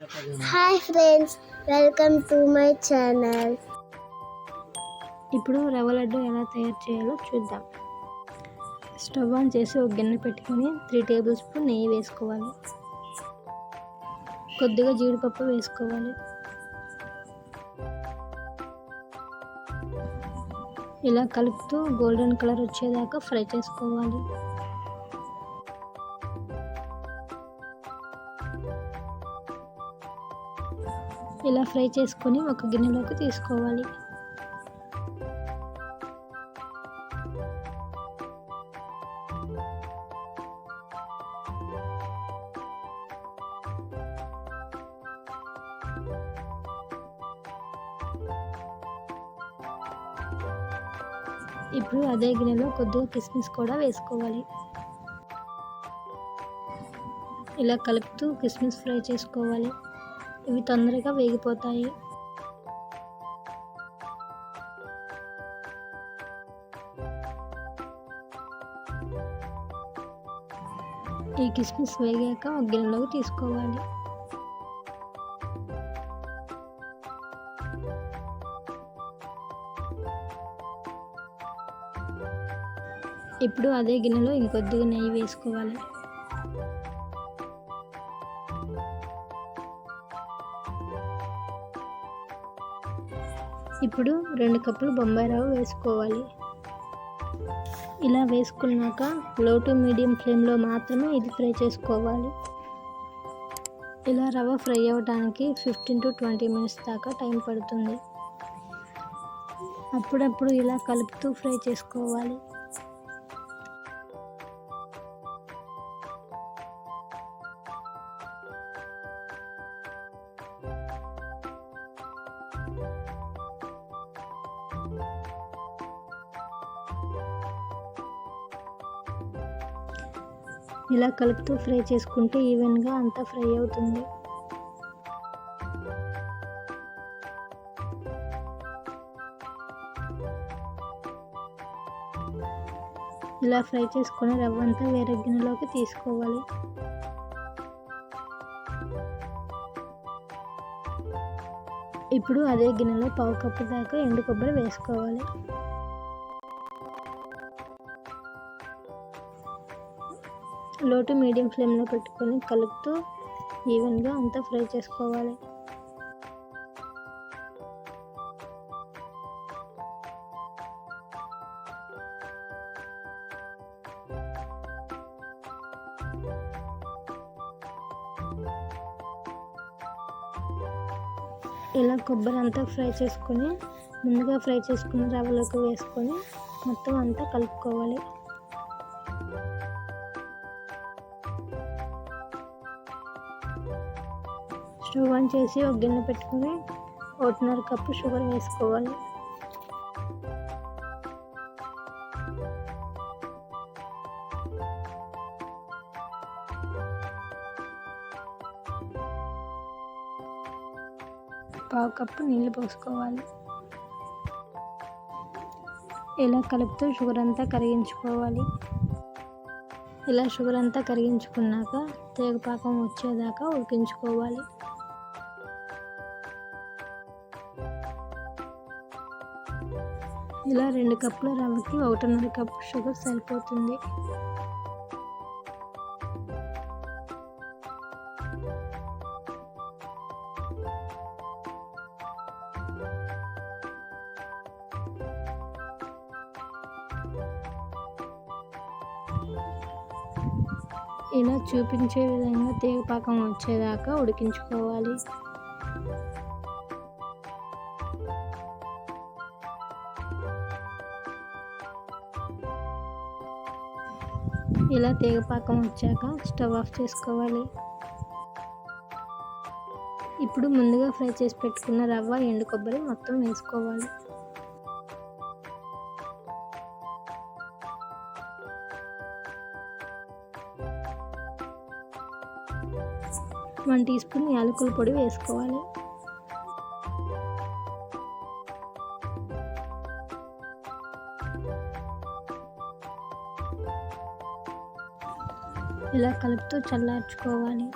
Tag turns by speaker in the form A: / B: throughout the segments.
A: Hi friends welcome to my channel
B: ఇప్పుడు రవ్వ లడ్డు ఎలా తయారు చేయాలో చూద్దాం. స్టవ్ ఆన్ చేసి ఒక గిన్నె పెట్టుకొని త్రీ టేబుల్ స్పూన్ నెయ్యి వేసుకోవాలి. కొద్దిగా జీడిపప్పు వేసుకోవాలి. ఇలా కలుపుతూ గోల్డెన్ కలర్ వచ్చేదాకా ఫ్రై చేసుకోవాలి. ఇలా ఫ్రై చేసుకొని ఒక గిన్నెలోకి తీసుకోవాలి. ఇప్పుడు అదే గిన్నెలో కొద్దిగా కిస్మిస్ కూడా వేసుకోవాలి. ఇలా కలుపుతూ కిస్మిస్ ఫ్రై చేసుకోవాలి. ఇవి తొందరగా వేగిపోతాయి. ఈ కిస్మిస్ వేగాక ఒక గిన్నెలోకి తీసుకోవాలి. ఇప్పుడు అదే గిన్నెలో ఇంకొద్దిగా నెయ్యి వేసుకోవాలి. ఇప్పుడు రెండు కప్పులు బొంబాయి రవ్వ వేసుకోవాలి. ఇలా వేసుకున్నాక లో టు మీడియం ఫ్లేమ్లో మాత్రమే ఇది ఫ్రై చేసుకోవాలి. ఇలా రవ్వ ఫ్రై అవ్వడానికి ఫిఫ్టీన్ టు ట్వంటీ మినిట్స్ దాకా టైం పడుతుంది. అప్పుడప్పుడు ఇలా కలుపుతూ ఫ్రై చేసుకోవాలి. ఇలా కలుపుతూ ఫ్రై చేసుకుంటే ఈవెన్గా అంతా ఫ్రై అవుతుంది. ఇలా ఫ్రై చేసుకుని రవ్వ అంతా వేరే గిన్నెలోకి తీసుకోవాలి. ఇప్పుడు అదే గిన్నెలో పావు కప్పు దాకా ఎండు కొబ్బరి వేసుకోవాలి. లో టు మీడియం ఫ్లేమ్లో పెట్టుకొని కలుపుతూ ఈవెన్గా అంతా ఫ్రై చేసుకోవాలి. ఇలా కొబ్బరి అంతా ఫ్రై చేసుకొని ముందుగా ఫ్రై చేసుకున్న రవ్వలోకి వేసుకొని మొత్తం అంతా కలుపుకోవాలి. స్టవ్ ఆన్ చేసి ఒక గిన్నె పెట్టుకుని ఒకటిన్నర కప్పు షుగర్ వేసుకోవాలి. పావు కప్పు నీళ్ళు పోసుకోవాలి. ఇలా కలుపుతూ షుగర్ అంతా కరిగించుకోవాలి. ఇలా షుగర్ అంతా కరిగించుకున్నాక తేగపాకం వచ్చేదాకా ఉడికించుకోవాలి. ఇలా రెండు కప్పుల రవ్వకి ఒకటిన్నర కప్పు షుగర్ సరిపోతుంది. ఇలా చూపించే విధంగా తీగపాకం వచ్చేదాకా ఉడికించుకోవాలి. ఇలా తీగపాకం వచ్చాక స్టవ్ ఆఫ్ చేసుకోవాలి. ఇప్పుడు ముందుగా ఫ్రై చేసి పెట్టుకున్న రవ్వ ఎండు కొబ్బరి మొత్తం వేసుకోవాలి. వన్ టీ స్పూన్ యాలకుల పొడి వేసుకోవాలి. ఇలా కలుపుతూ చల్లార్చుకోవాలి.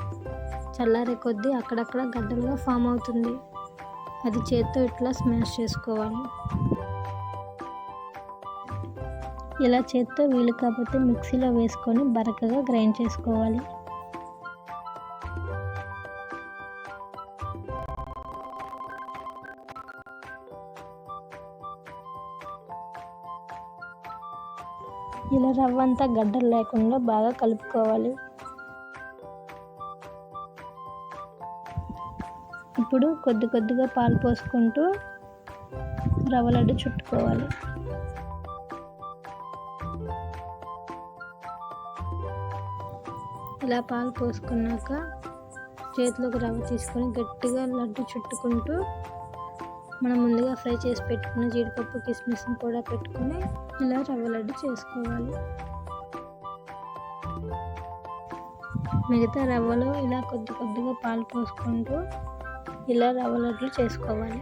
B: చల్లారే కొద్దీ అక్కడక్కడ గడ్డలుగా ఫామ్ అవుతుంది. అది చేత్తో ఇట్లా స్మాష్ చేసుకోవాలి. ఇలా చేత్తో వీలు కాకపోతే మిక్సీలో వేసుకొని బరకగా గ్రైండ్ చేసుకోవాలి. ఇలా రవ్వ అంతా గడ్డలు లేకుండా బాగా కలుపుకోవాలి. ఇప్పుడు కొద్ది కొద్దిగా పాలు పోసుకుంటూ రవ్వ లడ్డు చుట్టుకోవాలి. ఇలా పాలు పోసుకున్నాక చేతిలోకి రవ్వ తీసుకొని గట్టిగా లడ్డు చుట్టుకుంటూ మనం ముందుగా ఫ్రై చేసి పెట్టుకున్న జీడిపప్పు కిస్మిస్ని కూడా పెట్టుకొని ఇలా రవ్వ లడ్డు చేసుకోవాలి. మిగతా రవ్వలో ఇలా కొద్ది కొద్దిగా పాలు పోసుకుంటూ ఇలా రవ్వ లడ్డు చేసుకోవాలి.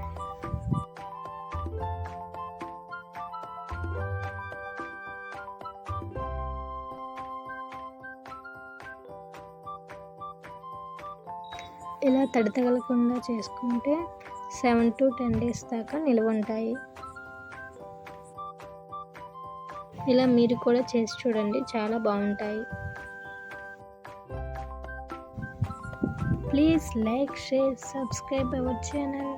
B: ఇలా తడి తగలకుండా చేసుకుంటే సెవెన్ టు టెన్ డేస్ దాకా నిలువ ఉంటాయి ఇలా మీరు కూడా చేసి చూడండి చాలా బాగుంటాయి. Please like share subscribe our channel.